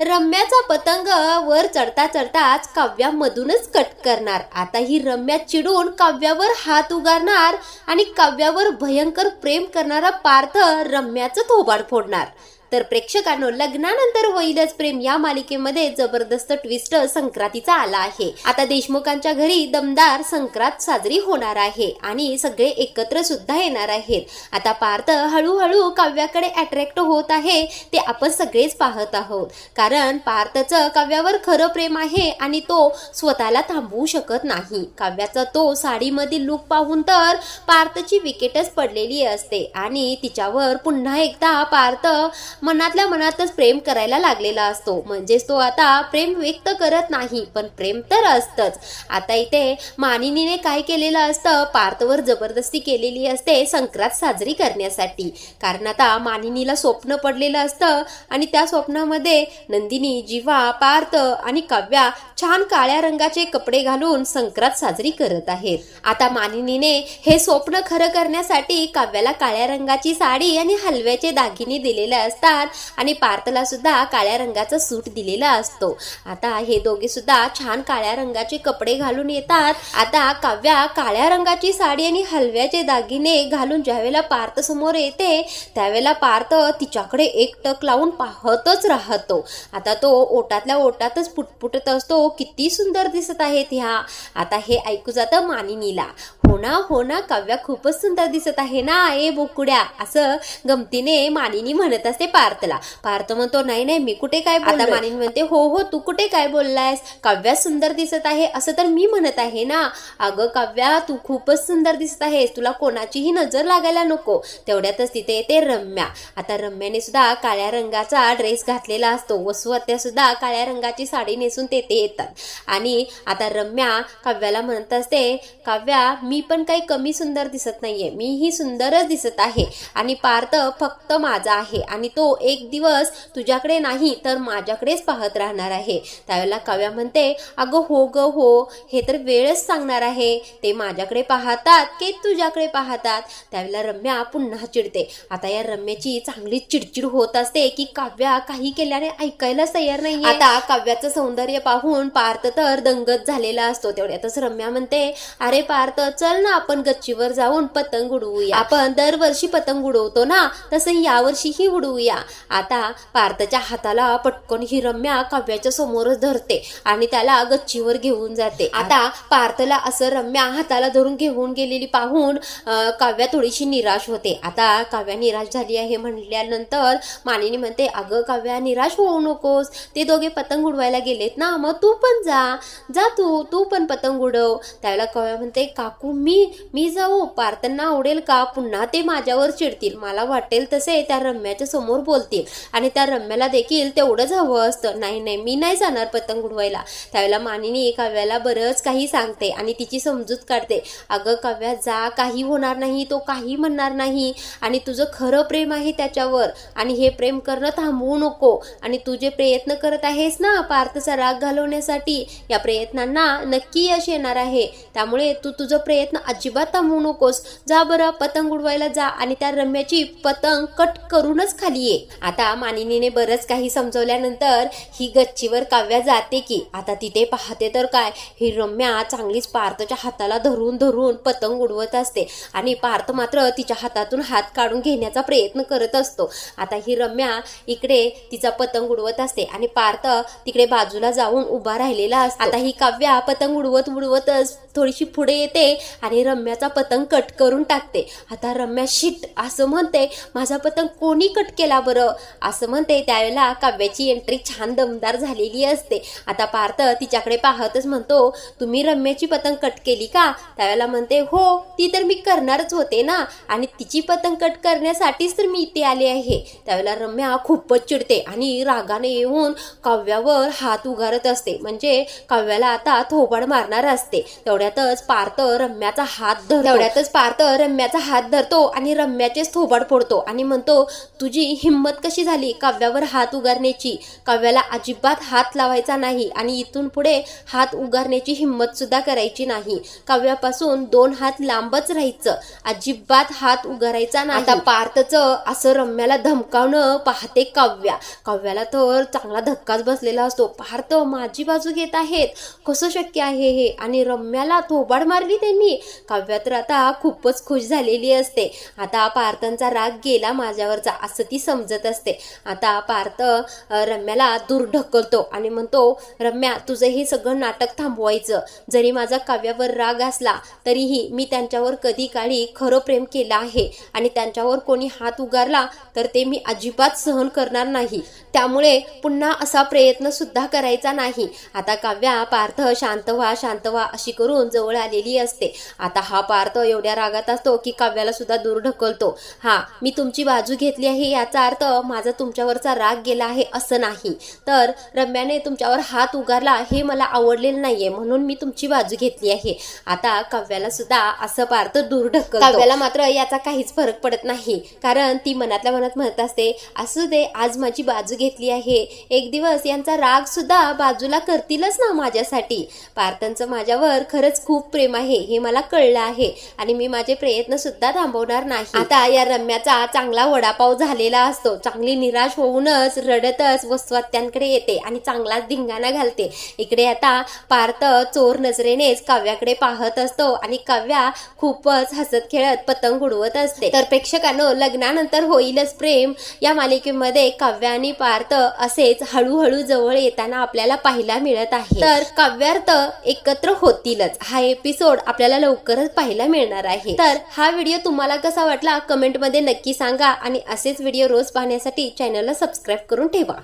रम्याचा पतंग वर चढता चढताच काव्यामधूनच कट करणार. आता ही रम्या चिडून काव्यावर हात उगारणार आणि काव्यावर भयंकर प्रेम करणारा पार्थ रम्याचं थोबाड फोडणार. तर प्रेक्षकांनो लग्नानंतर होईलच प्रेम या मालिकेमध्ये जबरदस्त ट्विस्ट संक्रांतीचा आला आहे. आता देशमुखांच्या घरी दमदार संक्रांत साजरी होणार आहे आणि सगळे एकत्र सुद्धा येणार आहेत. आता पार्थ हळूहळू काव्याकडे अट्रॅक्ट होत आहे ते आपण सगळेच पाहत आहोत. कारण पार्थचं काव्यावर खरं प्रेम आहे आणि तो स्वतःला थांबवू शकत नाही. काव्याचा तो साडीमधील लुक पाहून तर पार्थची विकेटच पडलेली असते आणि तिच्यावर पुन्हा एकदा पार्थ मनातल्या मनातच प्रेम करायला लागलेला असतो. म्हणजेच तो आता प्रेम व्यक्त करत नाही पण प्रेम तर असतंच. आता इथे मानिनीने काय केलेलं असतं? पार्थवर जबरदस्ती केलेली असते संक्रांत साजरी करण्यासाठी. कारण आता मानिनीला स्वप्न पडलेलं असतं आणि त्या स्वप्नामध्ये नंदिनी जिवा पार्थ आणि काव्या छान काळ्या रंगाचे कपडे घालून संक्रांत साजरी करत आहेत. आता मानिनीने हे स्वप्न खरं करण्यासाठी काव्याला काळ्या रंगाची साडी आणि हलव्याचे दागिने दिलेले असतात. आणि पार्थला सुद्धा काळ्या रंगाचा सूट दिलेला असतो. आता हे दोघे सुद्धा छान काळ्या रंगाचे कपडे घालून येतात. आता काव्या काळ्या रंगाची साडी आणि हलव्याचे दागिने घालून ज्यावेळेला पार्थ समोर येते त्यावेळेला पार्थ तिच्याकडे एकटक लावून पाहतच राहतो. आता तो ओटातल्या ओटातच पुटपुटत असतो. किती सुंदर दिसत आहेत ह्या. आता हे ऐकू जातं मानिनीला. हो ना हो ना काव्या खूपच सुंदर दिसत आहे ना ए बोकुड्या. असं गमतीने मानिनी म्हणत असते पार्थला पार्थ म्हणतो नाही नाही मी कुठे काय आता मानिनी म्हणते हो हो तू कुठे काय बोललायस? काव्या सुंदर दिसत आहे. असं तर मी म्हणत आहे ना. अगं काव्या तू खूपच सुंदर दिसत आहेस. तुला कोणाचीही नजर लागायला नको. तेवढ्यातच तिथे येते रम्या. आता रम्याने सुद्धा काळ्या रंगाचा ड्रेस घातलेला असतो. वसुहत्या सुद्धा काळ्या रंगाची साडी नेसून तेथे येतात. आणि आता रम्या काव्याला म्हणत असते काव्या मी पण काही कमी सुंदर दिसत नाहीये. मीही सुंदरच दिसत आहे. आणि पार्थ फक्त माझा आहे. आणि तो एक दिवस तुझ्याकडे नाही तर माझ्याकडेच पाहत राहणार आहे. त्यावेळेला काव्या म्हणते अगं हो ग हो. हे तर वेळच सांगणार आहे. ते माझ्याकडे पाहतात की तुझ्याकडे पाहतात. त्यावेळेला रम्या पुन्हा चिडते. आता या रम्याची चांगली चिडचिड होत असते की काव्या काही केल्याने ऐकायलाच तयार नाही आता काव्याचं सौंदर्य पाहून पार्थ तर दंगत झालेला असतो. तेवढ्यातच रम्या म्हणते अरे पार्थ चल ना आपण गच्चीवर जाऊन पतंग उडवूया. आपण दरवर्षी पतंग उडवतो ना तसं यावर्षीही उडवूया. आता पार्थच्या हाताला पटकन ही रम्या काव्याच्या समोरच धरते आणि त्याला गच्चीवर घेऊन जाते. आता पार्थला असं रम्या हाताला धरून घेऊन गेलेली पाहून काव्या थोडीशी निराश होते. आता काव्या निराश झाली आहे म्हणल्यानंतर मानिनी म्हणते अगं काव्या निराश होऊ नकोस. ते दोघे पतंग उडवायला गेलेत ना मग तू पण जा. जा तू तू पण पतंग उडव. त्यावेळेला काव्या म्हणते काकू मी मी जाऊ. पार्थांना आवडेल का? पुन्हा ते माझ्यावर चिडतील. मला वाटेल तसे त्या रम्याच्या समोर बोलतील. आणि त्या रम्याला देखील तेवढंच हवं असतं. नाही नाही मी नाही जाणार पतंग उडवायला. त्यावेळेला मानिनी काव्याला बरंच काही सांगते आणि तिची समजूत काढते. अगं काव्या जा काही होणार नाही तो काही म्हणणार नाही. आणि तुझं खरं प्रेम आहे त्याच्यावर. आणि हे प्रेम करणं थांबवू नको. आणि तू जे प्रयत्न करत आहेस ना पार्थचा राग घालवण्यासाठी या प्रयत्नांना नक्की यश येणार आहे. त्यामुळे तू तुझं प्रयत्न अजिबात थांबवू नकोस. जा बरं पतंग उडवायला जा आणि त्या रम्याची पतंग कट करूनच खाली ये. आता मानिनीने बरंच काही समजवल्यानंतर ही गच्चीवर काव्या जाते की. आता तिथे पाहते तर काय? ही रम्या चांगलीच पार्थच्या हाताला धरून धरून पतंग उडवत असते आणि पार्थ मात्र तिच्या हातातून हात काढून घेण्याचा प्रयत्न करत असतो. आता ही रम्या इकडे तिचा पतंग उडवत असते आणि पार्थ तिकडे बाजूला जाऊन उभा राहिलेला असतो. आता ही काव्या पतंग उडवत उडवतच थोडीशी पुढे येते आणि रम्याचा पतंग कट करून टाकते. आता रम्या शिट असं म्हणते माझा पतंग कोणी कट केला बरं? असं म्हणते. त्यावेळेला काव्याची एंट्री छान दमदार झालेली असते. आता पार्थ तिच्याकडे पाहतच म्हणतो तुम्ही रम्याची पतंग कट केली का? त्यावेळेला म्हणते हो ती तर मी करणारच होते ना. आणि तिची पतंग कट करण्यासाठीच तर मी इथे आले आहे. त्यावेळेला रम्या खूपच चिडते आणि रागाने येऊन काव्यावर हात उगारत असते. म्हणजे काव्याला आता थोबाड मारणार असते. तेवढ्यातच पार्थ रम्याचा हात धर तेवढ्यातच पार्थ रम्याचा हात धरतो आणि रम्याचेच थोबाड फोडतो आणि म्हणतो तुझी हिम हिंमत कशी झाली? काव्यावर हात उगारण्याची. काव्याला अजिबात हात लावायचा नाही आणि इथून पुढे हात उगारण्याची हिंमत सुद्धा करायची नाही. काव्यापासून दोन हात लांबच राहायचं. अजिबात हात उगारायचा नाही. आता पार्थचं असं रम्याला धमकावणं पाहते काव्या. काव्याला तर चांगला धक्काच बसलेला असतो. पार्थ माझी बाजू घेत आहेत. कसं शक्य आहे हे? आणि रम्याला थोबाड मारली त्यांनी. काव्या तर आता खूपच खुश झालेली असते. आता पार्थांचा राग गेला माझ्यावरचा. असं ती समजत असते. आता पार्थ रम्याला दूर ढकलतो आणि म्हणतो रम्या तुझं हे सगळं नाटक थांबवायचं. जरी माझा काव्यावर राग असला तरीही मी त्यांच्यावर कधी काळी खरं प्रेम केलं आहे आणि त्यांच्यावर कोणी हात उगारला तर ते मी अजिबात सहन करणार नाही. त्यामुळे पुन्हा असा प्रयत्न सुद्धा करायचा नाही. आता काव्या पार्थ शांत व्हा शांत व्हा अशी करून जवळ आलेली असते. आता हा पार्थ एवढ्या रागात असतो की काव्याला सुद्धा दूर ढकलतो. हा मी तुमची बाजू घेतली आहे याचा अर्थ माझा तुमच्यावरचा राग गेला आहे असं नाही. तर रम्याने तुमच्यावर हात उगारला हे मला आवडलेलं नाहीये म्हणून मी तुमची बाजू घेतली आहे. आता काव्याला सुद्धा असं पार्थ दूर काव्याला मात्र याचा काहीच फरक पडत नाही कारण ती मनातल्या मनात म्हणत असते असू दे आज माझी बाजू घेतली आहे. एक दिवस यांचा राग सुद्धा बाजूला करतीलच ना माझ्यासाठी. पार्थांचं माझ्यावर खरंच खूप प्रेम आहे हे मला कळलं आहे आणि मी माझे प्रयत्न सुद्धा थांबवणार नाही. आता या रम्याचा चांगला वडापाव झालेला असतो. चांगली निराश होऊनच रडतच वस्वात्यांकडे येते आणि चांगलाच धिंगाणा घालते. इकडे आता पार्थ चोर नजरेनेच काव्याकडे पाहत असतो आणि काव्या खूपच हसत खेळत पतंग उडवत असते. तर प्रेक्षकांनो लग्नानंतर होईलच प्रेम. या मालिकेमध्ये काव्या आणि पार्थ असेच हळूहळू जवळ येताना आपल्याला पाहायला मिळत आहे. तर काव्यार्थ एकत्र होतीलच. हा एपिसोड आपल्याला लवकरच पाहायला मिळणार आहे. तर हा व्हिडिओ तुम्हाला कसा वाटला? कमेंटमध्ये नक्की सांगा आणि असेच व्हिडिओ रोज पाहण्यासाठी चॅनलला सबस्क्राईब करून ठेवा.